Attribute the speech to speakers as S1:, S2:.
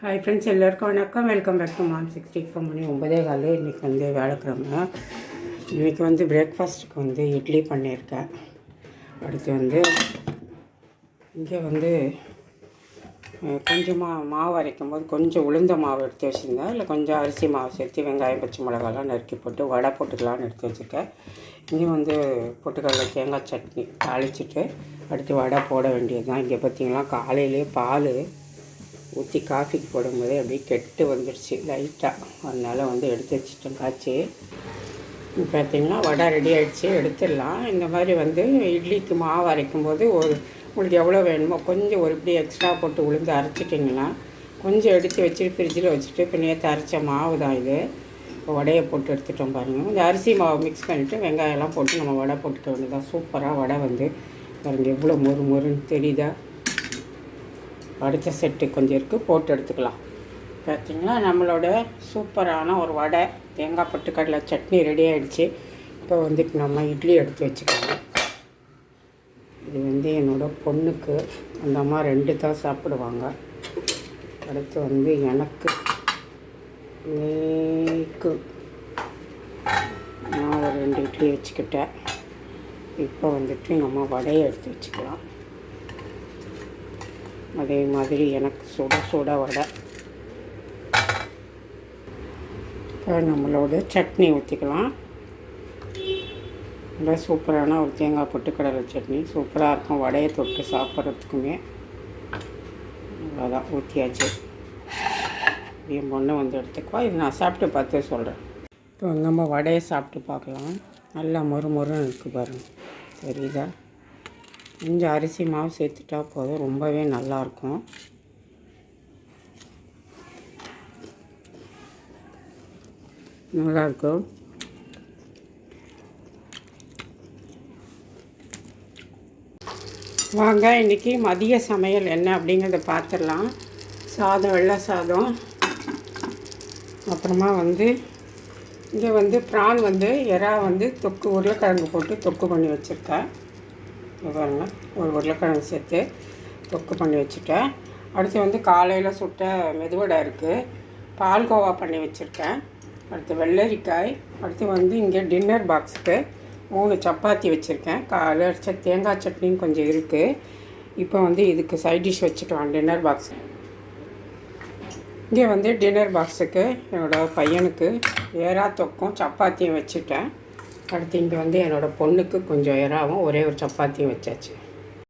S1: Hi friends எல்லாருக்கும் வணக்கம். Welcome back to man sixty four மணி ஒன்பதே காலு. இன்றைக்கி வந்து வேலைக்கிழமை இன்றைக்கி வந்து பிரேக்ஃபாஸ்ட்டுக்கு வந்து இட்லி பண்ணியிருக்கேன். அடுத்து வந்து இங்கே வந்து கொஞ்சமாக மாவு அரைக்கும் போது கொஞ்சம் உளுந்த மாவு எடுத்து வச்சுருந்தேன். இல்லை கொஞ்சம் அரிசி மாவு சேர்த்து வெங்காயம் பச்சை மிளகாலாம் நறுக்கி போட்டு வடை போட்டுக்கலாம்னு எடுத்து வச்சுருக்கேன். இங்கே வந்து பொட்டுக்கடலை தேங்காய் சட்னி தாளிச்சிட்டு அடுத்து வடை போட வேண்டியது தான் இங்கே பார்த்தீங்கன்னா காலையிலே பால் ஊற்றி காஃபிக்கு போடும்போதே அப்படியே கெட்டு வந்துடுச்சு லைட்டாக அதனால் வந்து எடுத்து வச்சுட்டோம் காய்ச்சி. பார்த்திங்கன்னா பார்த்தீங்கன்னா வடை ரெடி ஆகிடுச்சு எடுத்துடலாம். இந்த மாதிரி வந்து இட்லிக்கு மாவு அரைக்கும் போது ஒரு உங்களுக்கு எவ்வளோ வேணுமோ கொஞ்சம் ஒரு இப்படி எக்ஸ்ட்ரா போட்டு உளுந்து அரைச்சிட்டிங்கன்னா கொஞ்சம் எடுத்து வச்சுட்டு ஃப்ரிட்ஜில் வச்சுட்டு இப்போ நேற்று அரைச்ச மாவு தான் இது. இப்போ வடையை போட்டு எடுத்துட்டோம் பாருங்கள் கொஞ்சம் அரிசி மாவு மிக்ஸ் பண்ணிவிட்டு வெங்காயம்லாம் போட்டு நம்ம வடை போட்டுக்க வேண்டியதான் சூப்பராக வடை வந்து பாருங்கள் எவ்வளோ மொறு மொறுன்னு தெரியுதா? அடுத்த செட்டு கொஞ்சம் இருக்குது போட்டு எடுத்துக்கலாம். பார்த்திங்கன்னா நம்மளோட சூப்பரான ஒரு வடை தேங்காய் பட்டு கடலை சட்னி ரெடி ஆகிடுச்சு இப்போ வந்துட்டு நம்ம இட்லி எடுத்து வச்சுக்கலாம் இது வந்து என்னோட பொண்ணுக்கு அந்த அம்மா ரெண்டு தான் சாப்பிடுவாங்க. அடுத்து வந்து எனக்கு நேக்கு நான் ஒரு ரெண்டு இட்லி வச்சுக்கிட்டேன். இப்போ வந்துட்டு நம்ம வடையை எடுத்து வச்சுக்கலாம். அதே மாதிரி எனக்கு சுட சுட வடை. இப்போ நம்மளோட சட்னி ஊற்றிக்கலாம் நல்லா சூப்பரான ஒரு தேங்காய் பொட்டுக்கடலை சட்னி. சூப்பராக இருக்கும் வடையை தொட்டு சாப்பிட்றதுக்குமே. அவ்வளோதான் ஊற்றியாச்சு என் பொண்ணு வந்து எடுத்துக்குவா. இது நான் சாப்பிட்டு பார்த்து சொல்கிறேன் இப்போ நம்ம வடையை சாப்பிட்டு பார்க்கலாம். நல்லா மொறு மொறுன்னு இருக்குது பாருங்கள் தெரியுதா? கொஞ்சம் அரிசி மாவு சேர்த்துட்டா போதும். ரொம்பவே நல்லாயிருக்கும். நல்லாயிருக்கும். வாங்க இன்றைக்கி மதிய சமையல் என்ன அப்படிங்கிறத பார்த்துடலாம். சாதம் வெள்ளை சாதம். அப்புறமா வந்து இங்கே வந்து ப்ரான் வந்து எறா வந்து தொக்கு உருளைக்கிழங்கு போட்டு தொக்கு பண்ணி வச்சுருக்கேன். இங்க ஒரு உருளைக்கிழங்கு சேர்த்து தொக்கு பண்ணி வச்சுட்டேன். அடுத்து வந்து காலையில் சுட்ட மெதுவடை இருக்குது பால்கோவா பண்ணி வச்சுருக்கேன். அடுத்து வெள்ளரிக்காய். அடுத்து வந்து இங்கே டின்னர் பாக்ஸுக்கு மூணு சப்பாத்தி வச்சுருக்கேன். காலையில் அடித்த தேங்காய் சட்னியும் கொஞ்சம் இருக்குது இப்போ வந்து இதுக்கு சைட் டிஷ் வச்சுட்டோம் டின்னர் பாக்ஸ் இங்கே வந்து டின்னர் பாக்ஸுக்கு என்னோடய பையனுக்கு ஏறா தொக்கும் சப்பாத்தியும் வச்சுட்டேன். அடுத்து இங்கே வந்து என்னோடய பொண்ணுக்கு கொஞ்சம் இறாவும் ஒரே ஒரு சப்பாத்தியும் வச்சாச்சு.